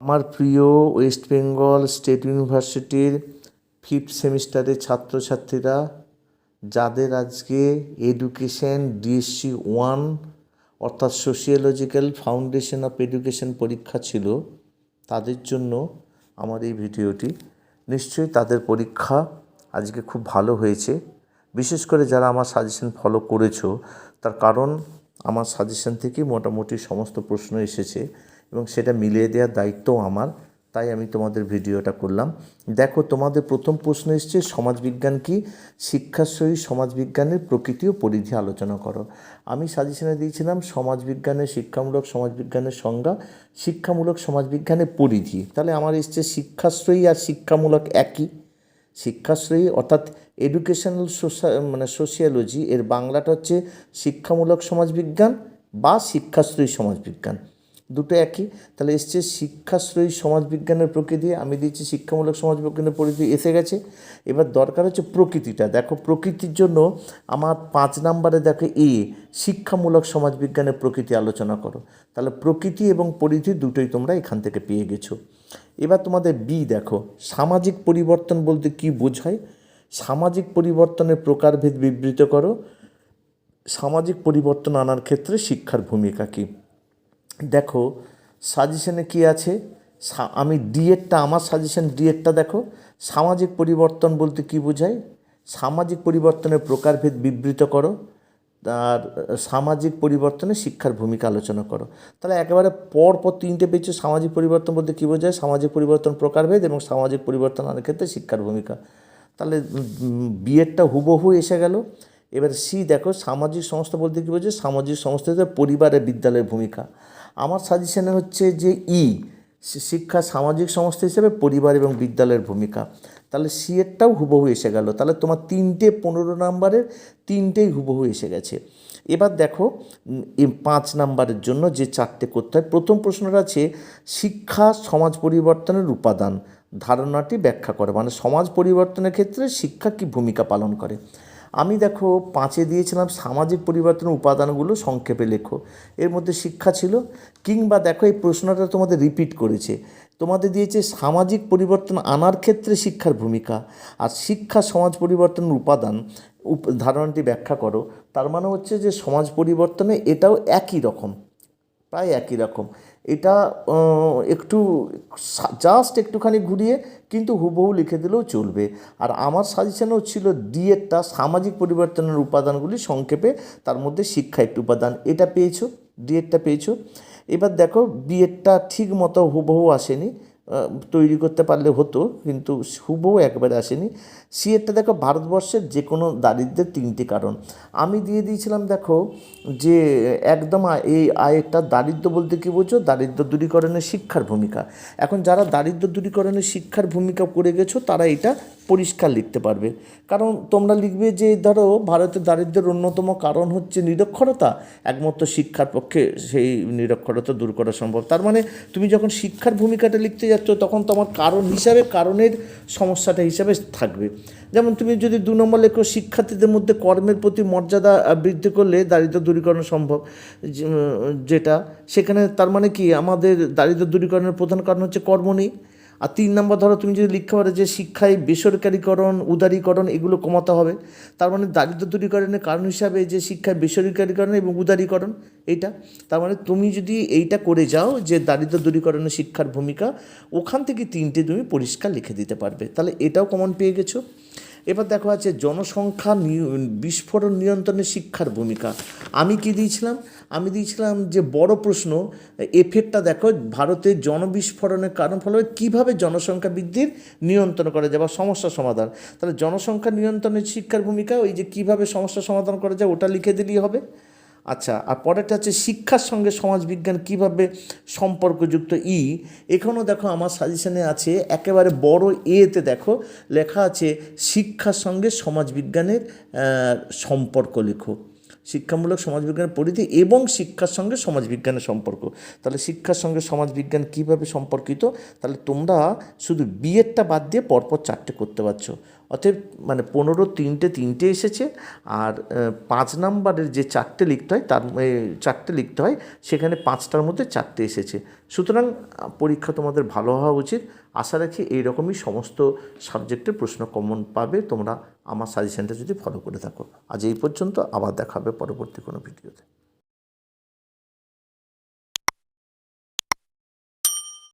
আমার প্রিয় West Bengal State ইউনিভার্সিটির ফিফথ সেমিস্টারের ছাত্রছাত্রীরা, যাদের আজকে এডুকেশন ডিএসসি ওয়ান অর্থাৎ সোশিওলজিক্যাল ফাউন্ডেশন অফ এডুকেশন পরীক্ষা ছিল, তাদের জন্য আমার এই ভিডিওটি। নিশ্চয়ই তাদের পরীক্ষা আজকে খুব ভালো হয়েছে। বিশেষ করে যারা আমার সাজেশন ফলো করেছ, তার কারণ আমার সাজেশন থেকেই মোটামুটি সমস্ত প্রশ্ন এসেছে। এবং সেটা মিলিয়ে দেওয়ার দায়িত্বও আমার। তাই আমি তোমাদের ভিডিওটা করলাম। দেখো, তোমাদের প্রথম প্রশ্ন এসছে, সমাজবিজ্ঞান কি? সহিত সমাজবিজ্ঞানের প্রকৃতি ও পরিধি আলোচনা করো। আমি সাজেশনে দিয়েছিলাম, সমাজবিজ্ঞানের শিক্ষামূলক সমাজবিজ্ঞানের সংজ্ঞা, শিক্ষামূলক সমাজবিজ্ঞানের পরিধি। তাহলে আমার এসছে, শিক্ষাশ্রয়ী আর শিক্ষামূলক একই। শিক্ষাশ্রয়ী অর্থাৎ এডুকেশনাল সোশা মানে সোশিয়োলজি এর বাংলাটা হচ্ছে শিক্ষামূলক সমাজবিজ্ঞান বা শিক্ষাশ্রয়ী সমাজবিজ্ঞান। দুটো একই। তাহলে এসছে শিক্ষাশ্রয়ী সমাজবিজ্ঞানের প্রকৃতি, আমি দিচ্ছি শিক্ষামূলক সমাজবিজ্ঞানের পরিধি এসে গেছে। এবার দরকার হচ্ছে প্রকৃতিটা। দেখো, প্রকৃতির জন্য আমার পাঁচ নাম্বারে দেখো এ, শিক্ষামূলক সমাজবিজ্ঞানের প্রকৃতি আলোচনা করো। তাহলে প্রকৃতি এবং পরিধি দুটোই তোমরা এখান থেকে পেয়ে গেছো। এবার তোমাদের বি দেখো, সামাজিক পরিবর্তন বলতে কি বোঝায়? সামাজিক পরিবর্তনের প্রকারভেদ বিবৃত করো। সামাজিক পরিবর্তন আনার ক্ষেত্রে শিক্ষার ভূমিকা কী? দেখো সাজেশনে কি আছে? আমি ডিএডটা আমার সাজেশন ডিএডটা দেখো। সামাজিক পরিবর্তন বলতে কি বোঝায়? সামাজিক পরিবর্তনের প্রকারভেদ বিবৃত করো। আর সামাজিক পরিবর্তনে শিক্ষার ভূমিকা আলোচনা করো। তাহলে একেবারে পর পর তিনটে পেয়েছ সামাজিক পরিবর্তন বলতে কী বোঝায়? সামাজিক পরিবর্তন প্রকারভেদ এবং সামাজিক পরিবর্তন আনার ক্ষেত্রে শিক্ষার ভূমিকা। তাহলে বিএডটা হুবহু এসে গেল। এবার সি দেখো, সামাজিক সংস্থা বলতে কী বোঝায়? সামাজিক সংস্থাতে পরিবারের বিদ্যালয়ের ভূমিকা। আমার সাজেশনে হচ্ছে যে ই শিক্ষা সামাজিক সংস্থা হিসেবে পরিবার এবং বিদ্যালয়ের ভূমিকা। তাহলে সি এরটাও হুবহু এসে গেল। তাহলে তোমার তিনটে পনেরো নাম্বারের তিনটেই হুবহু এসে গেছে। এবার দেখো পাঁচ নাম্বারের জন্য যে চারটে করতে হয়, প্রথম প্রশ্নটা আছে, শিক্ষা সমাজ পরিবর্তনের উপাদান। ধারণাটি ব্যাখ্যা করে। মানে সমাজ পরিবর্তনের ক্ষেত্রে শিক্ষা কি ভূমিকা পালন করে? আমি দেখো পাঁচে দিয়েছিলাম সামাজিক পরিবর্তনের উপাদানগুলো সংক্ষেপে লেখো। এর মধ্যে শিক্ষা ছিল, কিংবা দেখো এই প্রশ্নটা তোমাদের রিপিট করেছে। তোমাদের দিয়েছে সামাজিক পরিবর্তন আনার ক্ষেত্রে শিক্ষার ভূমিকা, আর শিক্ষা সমাজ পরিবর্তনের উপাদান, উপ- ধারণাটি ব্যাখ্যা করো। তার মানে হচ্ছে যে সমাজ পরিবর্তনে এটাও একই রকম, প্রায় একই রকম। এটা একটু জাস্ট একটুখানি ঘুরিয়ে কিন্তু হুবহু লিখে দিলেও চলবে। আর আমার সাজেশানও ছিল ডিএডটা সামাজিক পরিবর্তনের উপাদানগুলি সংক্ষেপে, তার মধ্যে শিক্ষা একটি উপাদান। এটা পেয়েছ ডিএডটা পেয়েছ। এবার দেখো বিএডটা ঠিক মতো হুবহু আসেনি। তৈরি করতে পারলে হতো, কিন্তু হুবহু একবারে আসেনি। সিএরটা দেখো ভারতবর্ষের যে কোনো দারিদ্র্যের তিনটি কারণ। আমি দিয়ে দিয়েছিলাম দেখো যে, একদম এই আয়েরটা দারিদ্র্য বলতে কী বোঝো? দারিদ্র দূরীকরণের শিক্ষার ভূমিকা। এখন যারা দারিদ্র্য দূরীকরণের শিক্ষার ভূমিকা করে গেছো, তারা এটা পরিষ্কার লিখতে পারবে। কারণ তোমরা লিখবে যে, ধরো ভারতের দারিদ্র্যের অন্যতম কারণ হচ্ছে নিরক্ষরতা। একমাত্র শিক্ষার পক্ষে সেই নিরক্ষরতা দূর করা সম্ভব। তার মানে তুমি যখন শিক্ষার ভূমিকাটা লিখতে যাচ্ছ, তখন তোমার কারণ হিসাবে কারণের সমস্যাটা হিসাবে থাকবে। যেমন তুমি যদি দু নম্বর লেখো, শিক্ষার্থীদের মধ্যে কর্মের প্রতি মর্যাদা বৃদ্ধি করলে দারিদ্র দূরীকরণ সম্ভব। যেটা, সেখানে তার মানে কি? আমাদের দারিদ্র দূরীকরণের প্রধান কারণ হচ্ছে কর্ম নেই। আর তিন নম্বর ধরো তুমি যদি লিখতে পারো যে শিক্ষায় বেসরকারীকরণ, উদারীকরণ এগুলো কমাতে হবে। তার মানে দারিদ্র দূরীকরণের কারণ হিসাবে যে শিক্ষায় বেসরকারীকরণ এবং উদারীকরণ এইটা, তার মানে তুমি যদি এইটা করে যাও যে দারিদ্র দূরীকরণের শিক্ষার ভূমিকা, ওখান থেকে তিনটে তুমি পরিষ্কার লিখে দিতে পারবে। তাহলে এটাও কমন পেয়ে গেছো। এবার দেখো আছে জনসংখ্যা বিস্ফোরণ নিয়ন্ত্রণে শিক্ষার ভূমিকা। আমি কি দিয়েছিলাম? আমি দিয়েছিলাম যে বড় প্রশ্ন এফেক্টটা দেখো, ভারতের জনবিস্ফোরণের কারণ ফলে কীভাবে জনসংখ্যা বৃদ্ধির নিয়ন্ত্রণ করা যায় বা সমস্যা সমাধান। তাহলে জনসংখ্যা নিয়ন্ত্রণের শিক্ষার ভূমিকা ওই যে কীভাবে সমস্যা সমাধান করা যায় ওটা লিখে দিলেই হবে। আচ্ছা আর পরেরটা হচ্ছে শিক্ষার সঙ্গে সমাজবিজ্ঞান কীভাবে সম্পর্কযুক্ত? ই, এখানেও দেখো আমার সাজেশনে আছে, একেবারে বড় এতে দেখো, লেখা আছে শিক্ষার সঙ্গে সমাজবিজ্ঞানের সম্পর্ক লেখো। শিক্ষামূলক সমাজবিজ্ঞানের পরিধি এবং শিক্ষার সঙ্গে সমাজবিজ্ঞানের সম্পর্ক। তাহলে শিক্ষার সঙ্গে সমাজবিজ্ঞান কীভাবে সম্পর্কিত? তাহলে তোমরা শুধু বিএডটা বাদ দিয়ে পরপর চারটে করতে পারছ। অতএব মানে পনেরো তিনটে তিনটে এসেছে আর পাঁচ নাম্বারের যে চারটে লিখতে হয় তার চারটে লিখতে হয়, সেখানে পাঁচটার মধ্যে চারটে এসেছে। সুতরাং পরীক্ষা তোমাদের ভালো হওয়া উচিত। আশা রাখি এইরকমই সমস্ত সাবজেক্টের প্রশ্ন কমন পাবে। তোমরা আমার সাজেশনটা যদি ফলো করে থাকো। আজ এই পর্যন্ত, আবার দেখা হবে পরবর্তী কোনো ভিডিওতে